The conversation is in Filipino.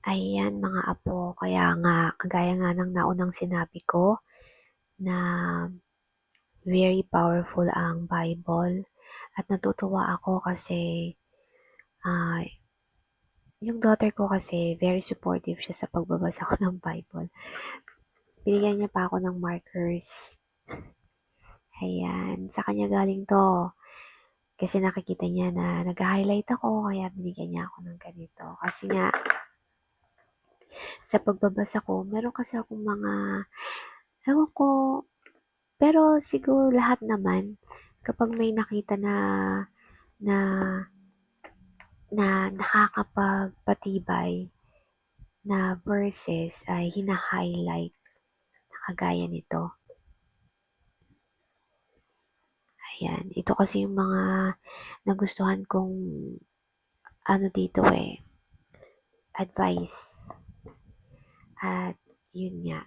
Ayan mga apo, kaya nga, kagaya nga ng naunang sinabi ko, na very powerful ang Bible. At natutuwa ako kasi, ah, yung daughter ko kasi, very supportive siya sa pagbabasa ko ng Bible. Binigyan niya pa ako ng markers. Ayan, sa kanya galing to. Kasi nakikita niya na nag-highlight ako, kaya binigyan niya ako ng ganito. Kasi nga, sa pagbabasa ko, meron kasi akong mga, ewan ko, pero siguro lahat naman, kapag may nakita na, na, na nakakapagpatibay na verses ay hina-highlight na kagaya nito. Ayan, ito kasi yung mga nagustuhan kong ano dito eh, advice. At yun nga,